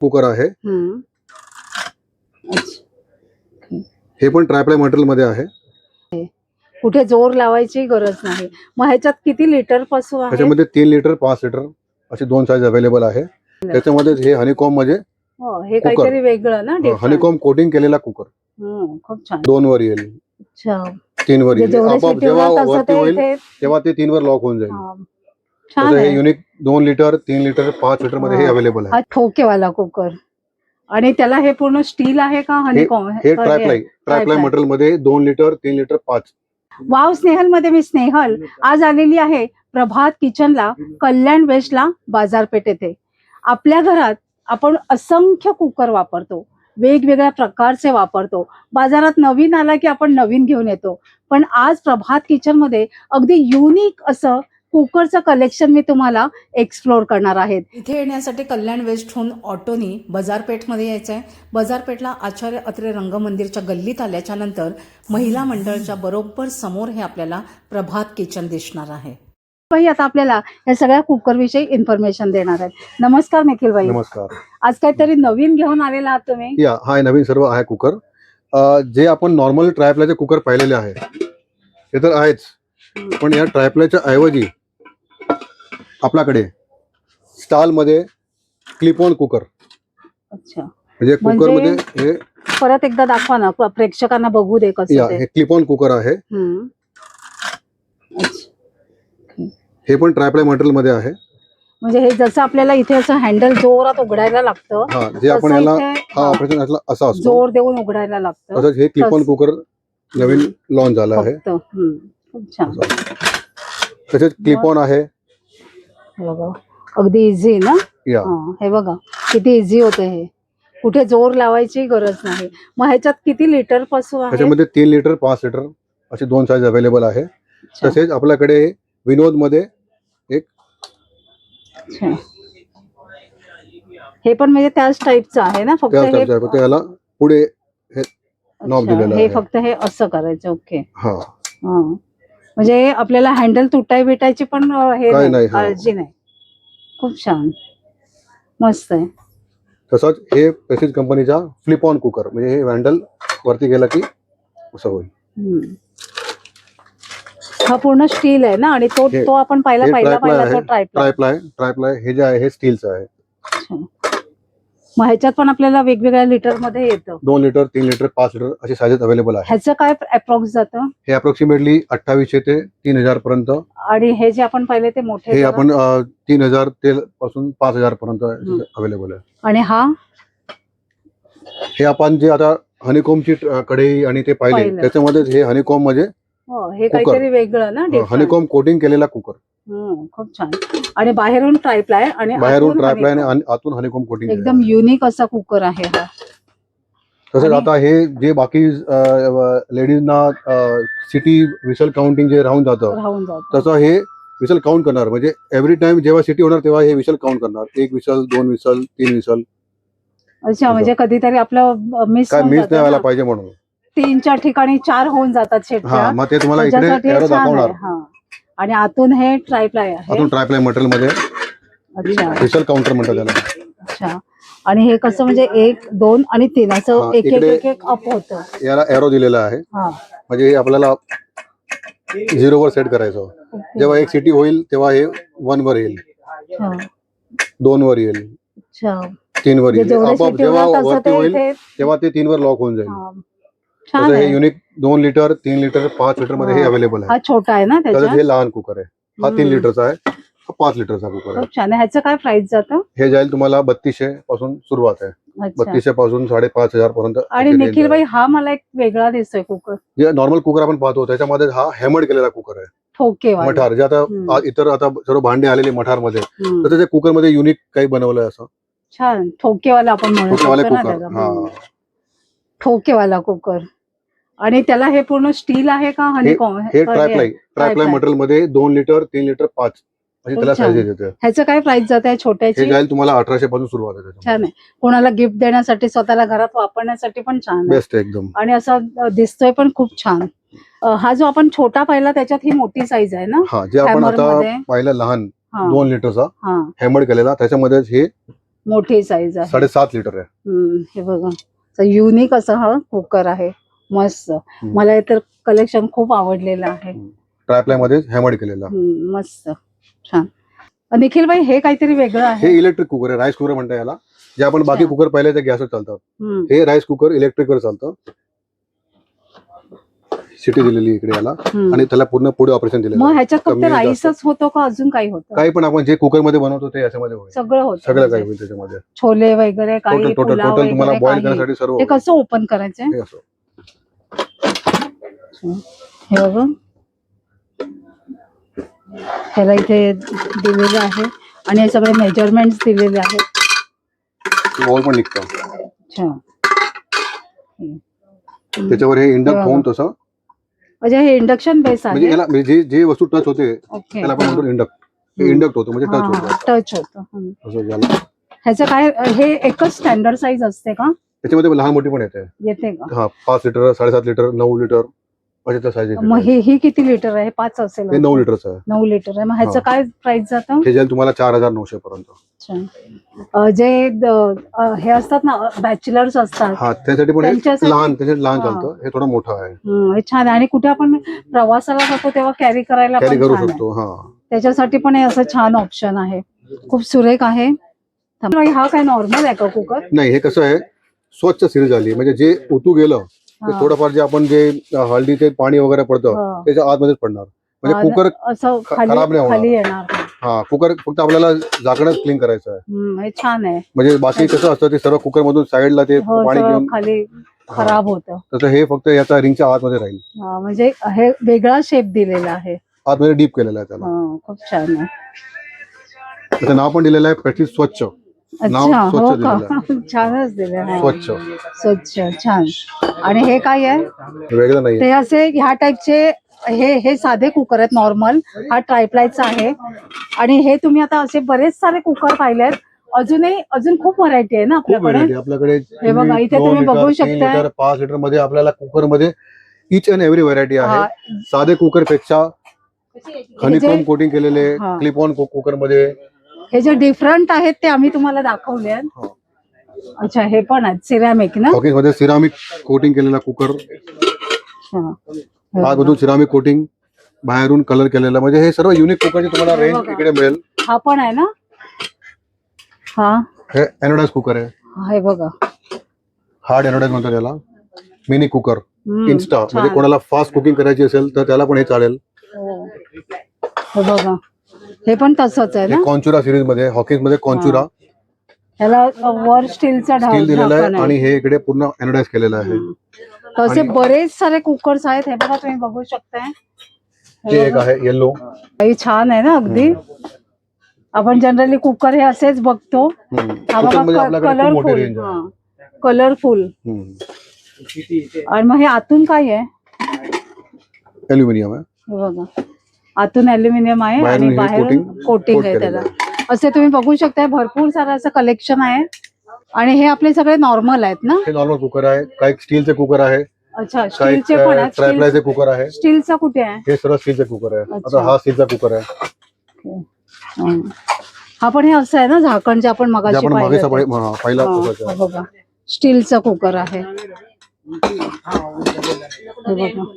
Cooker आहे. हे पण ट्रायप्लाय मटेरियलमध्ये आहे. कुठे जोर लावायची गरज नाही. मग ह्याच्यात किती लिटरपासून त्याच्यामध्ये तीन लिटर पाच लिटर असे दोन साईज अवेलेबल आहे. त्याच्यामध्ये हे हनीकॉम म्हणजे हो, हे काहीतरी वेगळं ना. हनीकॉम कोटिंग केलेला कुकर. खूप छान. दोन वर येईल. अच्छा. तीन वर म्हणजे येईल. जेव्हा वरती होईल तेव्हा ते तीन वर लॉक होऊन जाईल. छान हे आहे. युनिक दोन लिटर तीन लिटर पाच लिटरमध्ये हे हा. अवेलेबल आहे. हा ठोकेवाला कुकर. आणि त्याला हे पूर्ण स्टील आहे का हनीकॉम हे ट्रायप्लाय. मटेरियलमध्ये दोन लिटर तीन लिटर पाच. वाव स्नेहलमध्ये मी स्नेहल. आज आलेली आहे प्रभात किचनला कल्याण वेस्टला बाजारपेठ येथे. आपल्या घरात आपण असंख्य कुकर वापरतो. वेगवेगळ्या प्रकारचे वापरतो. बाजारात नवीन आला की आपण नवीन घेऊन येतो. पण आज प्रभात किचनमध्ये अगदी युनिक असं कुकरचं कलेक्शन मी तुम्हाला एक्सप्लोर करणार आहे इथे येण्यासाठी कल्याण वेस्टहून ऑटोनी बाजारपेठमध्ये यायचं आहे बाजारपेठला आचार्य अत्रे रंगमंदिरच्या गल्लीत आल्याच्यानंतर महिला मंडळच्या बरोबर समोर हे आपल्याला प्रभात किचन दिसणार आहे. बाई आता आपल्याला या सगळ्या कुकर विषयी इन्फॉर्मेशन देणार आहेत. नमस्कार निखिल बाई नमस्कार. आज काहीतरी नवीन घेऊन आलेला आहात तुम्ही. या हा नवीन सर्व आहे कुकर. अं, जे आपण नॉर्मल ट्रायप्लायचे कुकर पाहिलेले आहे ते तर आहेच. पण या ट्रायप्लायच्या ऐवजी आपल्याकडे स्टाल मध्ये क्लिप ऑन कुकर अच्छा. म्हणजे कुकरमध्ये हे परत एकदा दाखवा ना प- प्रेक्षकांना बघू दे कसं ते. हे क्लिप ऑन कुकर आहे. हम्म. अच्छा. हे पण ट्रायप्लाय मटेरियलमध्ये आहे. म्हणजे हे जसं आपल्याला इथे असं हँडल जोरात उघडायला लागतं हा जे आपण तसं याला इथे, हा हा, ऑपरेशन असा असतो. जोर देऊन उघडायला लागतं. तसंच हे क्लिप ऑन तस- कुकर नवीन लॉन्च झालं आहे. फक्त हम्म. खूप छान. तसेच क्लिप ऑन आहे. हे बघा. अगदी इझी ना? या हा, हे बघा. किती इझी होते हे. कुठे जोर लावायची गरज नाही. मग ह्याच्यात किती लिटरपासून आहे? त्याच्यामध्ये तीन लिटर पाच लिटर असे दोन साईज अवेलेबल आहे. अच्छा, तसेच आपल्याकडे विनोदमध्ये अच्छा. हे पण म्हणजे त्याच टाईपचं आहे ना? फक्त त्या हे type चं आहे. फक्त याला पुढे knob अच्छा, दिलेलं हे आहे. फक्त हे असं करायचं ओके हा. म्हणजे आपल्याला हँडल तुटाय बिटायची पण अं, हे काय नाही नाही, हा. काळजी नाही. खूप छान. मस्त आहे. तसंच हे प्रेसिज कंपनीचा फ्लिप ऑन कुकर म्हणजे हे हँडल वरती गेला की असं होईल. हा पूर्ण स्टील आहे ना? आणि तो हे- तो आपण पहिला हे पहिला पहिला आहे. तो ट्रायप्लाय ट्रायप्लाय ट्रायप्लाय हे जे आहे हे स्टीलचं आहे. मग ह्याच्यात पण आपल्याला वेगवेगळ्या लिटरमध्ये येतं दोन लिटर तीन लिटर पाच लिटर असे साईजेस अवेलेबल आहे ह्याचं काय अप्रॉक्स जातं हे अप्रॉक्सिमेटली अठ्ठावीसशे ते तीन हजार पर्यंत आणि हे जे आपण पाहिले ते मोठे हे जरा. आपण अं, तीन हजार ते पासून पाच हजार पर्यंत. अवेलेबल आहे आणि हा हे आपण जे आता हनीकॉमची कढई आणि ते पाहिले पाहिलं. त्याच्यामध्ये हे हनीकॉम म्हणजे हो, हे काहीतरी वेगळं ना different. हनीकॉम कोटिंग केलेला कुकर खूप छान. आणि बाहेरून ट्रायप्लाय आणि बाहेरून ट्रायप्लाय आणि आतून हनीकॉम कोटिंग एकदम युनिक असा कुकर आहे हा. तसंच आता हे जे बाकी लेडीजना सिटी विसल काउंटिंग जे राहून जातं तसं हे विसल काउंट करणार. म्हणजे एव्हरी टाइम जेव्हा सिटी होणार तेव्हा हे विसल काउंट करणार. एक विसल दोन विसल तीन विसल अच्छा म्हणजे कधीतरी आपलं मिस मिस नाही व्हायला पाहिजे म्हणून. तीन चार ठिकाणी चार होऊन जातात हा शेटच्या मग ते तुम्हाला इकडे दाखवणार. हा. आणि आतून हे ट्रायप्लाय आहे. आतून ट्रायप्लाय मटेरियलमध्ये अच्छा विसल काउंटर म्हणतात त्याला अच्छा. आणि हे कसं म्हणजे एक दोन आणि तीन असं हा, एक एक इकडे- एक एक अप होतं. याला एरो दिलेला आहे. हा. म्हणजे हे आपल्याला झिरो वर सेट करायचं. जेव्हा एक सिटी होईल तेव्हा हे वन वर येईल. हा, दोन वर येईल. अच्छा. तीन वर म्हणजे येईल. जेवढे आपोआप सिटी जेव्हा होणार तसं वरती ते होईल इथे तेव्हा ते तीन वर लॉक होऊन जाईल. हा. छान हे युनिक दोन लिटर तीन लिटर पाच लिटरमध्ये हे. अवेलेबल आहे. हा छोटा आहे ना त्याच्यात? हे लहान कुकर आहे. हा तीन. लिटरचा आहे. हा पाच लिटरचा कुकर आहे. छान आहे. ह्याचं काय प्राइस जातं? हे जाईल तुम्हाला बत्तीसशे पासून सुरुवात आहे. अच्छा. बत्तीसशे पासून साडेपाच हजार पर्यंत आणि निखिल भाई हा मला एक वेगळा दिसतोय कुकर जे नॉर्मल कुकर आपण पाहतो. त्याच्यामध्ये हा हॅमर्ड केलेला कुकर आहे. ठोके मठार. जे आता हम्म. आ- इतर आता सर्व भांडे आलेले मठारमध्ये तर ते कुकरमध्ये युनिक काही बनवलंय असं? छान. ठोकेवाला आपण म्हणू कुकरवाले शकतो ना कुकर त्याला. हा. हम्म. ठोकेवाला कुकर आणि त्याला हे पूर्ण स्टील आहे का? हनीकॉम हे ट्रायप्लाय ट्रायप्लाय. मटेरियलमध्ये दोन लिटर तीन लिटर पाच. त्याला येते. ह्याचं काय प्राइस जात आहे हे छोट्याची जाईल तुम्हाला अठराशे पासून सुरुवात आहे छान आहे. कोणाला गिफ्ट देण्यासाठी स्वतःला घरात वापरण्यासाठी पण छान बेस्ट आहे एकदम. आणि असं दिसतोय पण खूप छान. हा जो आपण छोटा पाहिला त्याच्यात ही मोठी साईज आहे ना? हा जे आपण आता. पाहिलं लहान हा. दोन लिटरचा हा. हॅमर्ड केलेला त्याच्यामध्येच हे मोठी साईज आहे. साडेसात लिटर आहे. हे बघा. युनिक असं हा कुकर आहे. मस्त मला तर कलेक्शन खूप आवडलेलं आहे ट्रायप्लायमध्ये हॅमर्ड केलेला हम्म, मस्त छान निखिल भाई हे काहीतरी वेगळं हे आहे इलेक्ट्रिक कुकर आहे राईस कुकर म्हणता याला जे आपण बाकी अच्छा. कुकर पाहिले ते गॅसवर चालतात हम्म, हे राईस कुकर इलेक्ट्रिकवर चालतं सिटी दिलेली इकडे याला हम्म. आणि त्याला पूर्ण पुढे ऑपरेशन दिलेलं मग आहे. ह्याच्यात फक्त कमी जास्त. राईसच होतो का अजून काही होतं काही पण आपण जे कुकरमध्ये बनवतो ते याच्यामध्ये होईल सगळं होतं सगळं काही म्हणजे. होईल त्याच्यामध्ये छोले वगैरे काही टोटल टोटल पुलाव टोटल तुम्हाला वगैरे बॉईल काही. करण्यासाठी सर्व हे होईल. कसं ओपन करायचंय हे असं. हे बघा. ह्याला इथे दिलेलं आहे. आणि हे सगळे मेजरमेंट दिलेले आहेत. बॉल पण निघतं. अच्छा. त्याच्यावर हे इंडक्ट. होऊन तसं? म्हणजे हे इंडक्शन बेस म्हणजे आहे. याला म्हणजे जे जे वस्तू टच होते त्याला आपण म्हणतो इंडक्ट. इंडक्ट होतो म्हणजे टच होतो. टच होतं. असं झालं. ह्याचं काय हे एकच स्टँडर्ड साईज असते का? त्याच्यामध्ये लहान मोठी पण येते. येते का? हा पाच लिटर साडेसात लिटर नऊ लिटर अशा साईज मग हे ही किती लिटर आहे? पाच असेल हे नऊ लिटरचं आहे. नऊ लिटर आहे. मग ह्याचं हा. काय प्राइस जातं? हे जाईल तुम्हाला चार हजार नऊशे पर्यंत. अच्छा. अं, जे द- अं, हे असतात ना बॅचलर्स असतात. हा त्यासाठी पण हे त्यांच्यासाठी- लहान त्याच्यात लहान हा. चालतं. हे थोडं मोठं आहे. हे छान आहे. आणि कुठे आपण प्रवासाला जातो तेव्हा कॅरी करायला कॅरी पण करू छान आहे. शकतो हा. त्याच्यासाठी पण हे असं छान ऑप्शन आहे. खूप सुरेख आहे. थांब. हा काय नॉर्मल आहे का कुकर? नाही हे कसं आहे? स्वच्छ सिरीज आली. म्हणजे जे ओतू गेलं ते. थोडंफार जे आपण जे हळदीचे पाणी वगैरे पडतं हा. त्याच्या आतमध्येच पडणार. म्हणजे कुकर असं खराब नाही होणार. येणार. हा कुकर फक्त आपल्याला झाकणच क्लीन करायचं आहे. हम्म, हे छान आहे. म्हणजे बाकी कसं असतं ते सर्व कुकर मधून साईडला ते हो पाणी सगळं घेऊन खाली खराब होतं. तसं हे फक्त याचा रिंगच्या आतमध्ये राहील. हा, म्हणजे हे वेगळा शेप दिलेला आहे. आतमध्ये डीप केलेला आहे त्याला. हा, खूप छान आहे. त्याचं नाव पण दिलेलं आहे प्रॅक्टिस स्वच्छ. नाव अच्छा हो स्वच्छ का? दिलेलं छानच दिले हा. स्वच्छ. स्वच्छ छान. आणि हे काय आहे? वेगळं नाही ते असे ह्या टाईपचे हे हे साधे कुकर आहेत नॉर्मल हा ट्रायप्लायचा आहे. आणि हे तुम्ही आता असे बरेच सारे कुकर पाहिलेत. अजूनही अजून खूप व्हरायटी आहे ना खूप आपल्याकडे? आपल्याकडे हे बघा, इथे दोन तुम्ही लिटर, बघू तीन शकताय. लिटर, पाच लिटरमध्ये आपल्याला कुकरमध्ये इच अँड एव्हरी व्हरायटी हा, आहे साधे कुकरपेक्षा हनीकोम कोटिंग केलेले हा. क्लिप ऑन कुकरमध्ये हे जे डिफरंट आहेत ते आम्ही तुम्हाला दाखवले आहेत हो. अच्छा हे पण आहेत सिरॅमिक ना? हॉकिंगमध्ये सिरामिक कोटिंग केलेला कुकर हा. आतमधून सिरामिक कोटिंग बाहेरून कलर केलेला. म्हणजे हे सर्व युनिक कुकरची तुम्हाला रेंज. इकडे मिळेल. हा पण आहे ना? हा. हे एनोडाइज कुकर आहे. हा, हे बघा. हार्ड एनोडाइज म्हणतात त्याला मिनी कुकर हम्म, इन्स्टा म्हणजे छान. कोणाला फास्ट कुकिंग करायची असेल तर त्याला पण हे चालेल. हो. हे बघा. हे पण तसंच आहे ना? हे कॉन्चुरा सिरीजमध्ये हॉकिंगमध्ये कॉन्चुरा ह्याला वर स्टीलचा स्टील दिलेलं ढाकण आहे. आणि हे इकडे पूर्ण एनोडाइज केलेलं आहे. असे बरेच सारे कुकर्स आहेत हे बघा तुम्ही बघू शकताय. ते एक आहे येल्लो हे छान आहे ना अगदी? आपण जनरली कुकर हे असेच बघतो. कलरफुल कलरफुल हम्म. आणि मग हे आतून काय आहे? अल्युमिनियम आहे. हे बघा. आतून अल्युमिनियम आहे आणि बाहेरून coating- कोटिंग आहे त्याला. असे तुम्ही बघू शकताय भरपूर सारं असं कलेक्शन आहे. आणि हे आपले सगळे नॉर्मल आहेत ना? हे नॉर्मल कुकर आहे. काही स्टीलचे कुकर आहे. अच्छा स्टीलचे पण आहेत. स्टील ट्रायप्लायचे कुकर आहे. स्टीलचा कुठे आहे? हे सर्व स्टीलचे कुकर आहे. अच्छा. आता हा स्टीलचा कुकर आहे. हं. हा पण हे असं आहे ना झाकण जे आपण जे मगाशी आपण मागे पाहिलं. हा, हा, हा आहे. बघा. स्टीलचा कुकर आहे. हे बघा.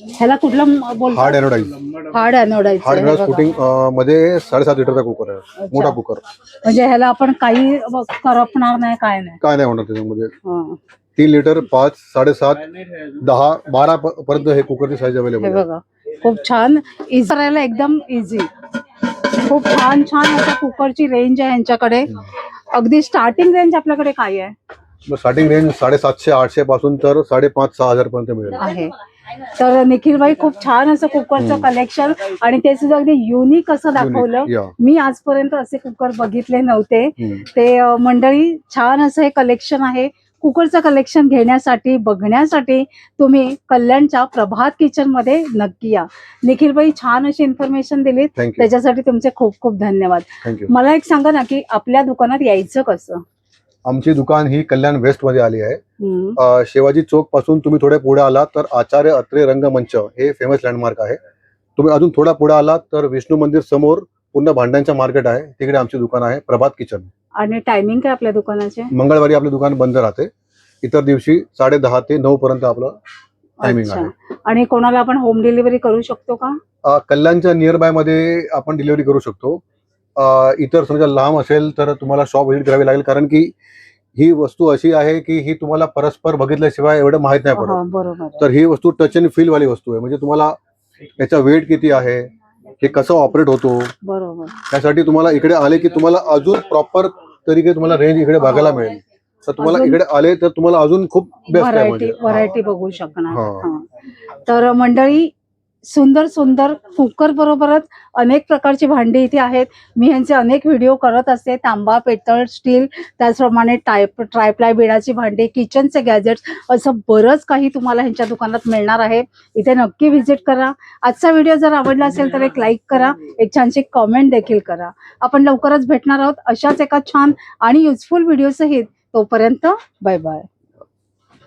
ह्याला कुठलं बोलतो hard anodise hard anodise hard anodise कुकिंगमध्ये साडेसात लिटरचा कुकर आहे. मोठा कुकर म्हणजे ह्याला आपण काही करपणार नाही काय नाही. काय नाही होणार त्याच्यामध्ये. हं. तीन लिटर पाच साडेसात दहा बारा प- पर्यंत हे कुकरची साईज हे अवेलेबल आहे. बघा. खूप छान. इझी करायला एकदम इझी खूप छान छान अशा कुकरची रेंज आहे यांच्याकडे अगदी स्टार्टिंग रेंज आपल्याकडे काय आहे? स्टार्टिंग रेंज साडेसातशे आठशे पासून तर साडेपाच सहा हजार पर्यंत मिळेल. आहे. तर निखिल भाई खूप छान असं कुकरचं कलेक्शन आणि ते सुद्धा अगदी युनिक असं दाखवलं. मी आजपर्यंत असे कुकर बघितले नव्हते. ते मंडळी छान असं हे कलेक्शन आहे. कुकरचं कलेक्शन घेण्यासाठी बघण्यासाठी तुम्ही कल्याणच्या प्रभात किचनमध्ये नक्की या. निखिल भाई छान अशी इन्फॉर्मेशन दिलीत. थँक्यू त्याच्यासाठी तुमचे खूप खूप धन्यवाद. मला एक सांगा ना की आपल्या दुकानात यायचं कसं? आमची दुकान ही कल्याण वेस्टमध्ये आली आहे. शिवाजी चौकपासून तुम्ही थोडे पुढे आलात तर आचार्य अत्रे रंगमंच हे फेमस लँडमार्क आहे. तुम्ही अजून थोडा पुढे आलात तर विष्णू मंदिर समोर पूर्ण भांड्यांचं मार्केट आहे. तिकडे आमचे दुकान आहे प्रभात किचन. आणि टायमिंग काय आपल्या दुकानाचे? मंगळवारी आपलं दुकान बंद राहते. इतर दिवशी साडे दहा ते नऊ पर्यंत आपलं टायमिंग आहे. आणि कोणाला आपण होम डिलिव्हरी करू शकतो का? कल्याणच्या नियर बायमध्ये आपण डिलिव्हरी करू शकतो. इतर समजा लांब असेल तर तुम्हाला शॉप व्हिजिट करावी लागेल. कारण की ही वस्तू अशी आहे की ही तुम्हाला परस्पर बघितल्याशिवाय एवढं माहीत नाही पडत. हो बरोबर. तर ही वस्तू टच अँड फील वाली वस्तू आहे. म्हणजे तुम्हाला याचा वेट किती आहे? हे कसं ऑपरेट होतो? बरोबर. त्यासाठी तुम्हाला इकडे आले की तुम्हाला अजून प्रॉपर तरीके तुम्हाला रेंज इकडे बघायला मिळेल. तर तुम्हाला इकडे आले तर तुम्हाला अजून खूप बेस्ट आहे व्हरायटी व्हरायटी बघू शकणार. तर मंडळी सुंदर सुंदर कुकर बरोबरच अनेक प्रकारची भांडी इथे आहेत. मी ह्यांचे अनेक व्हिडिओ करत असते. तांबा पेतळ स्टील त्याचप्रमाणे टायप ट्रायप्लाय बिडाची भांडी किचनचे गॅजेट्स असं बरंच काही तुम्हाला ह्यांच्या दुकानात मिळणार आहे. इथे नक्की व्हिजिट करा. आजचा व्हिडिओ जर आवडला असेल तर एक लाईक करा. एक छानशी कॉमेंट देखील करा. आपण लवकरच भेटणार आहोत अशाच एका छान आणि युजफुल व्हिडिओसहित तोपर्यंत बाय बाय.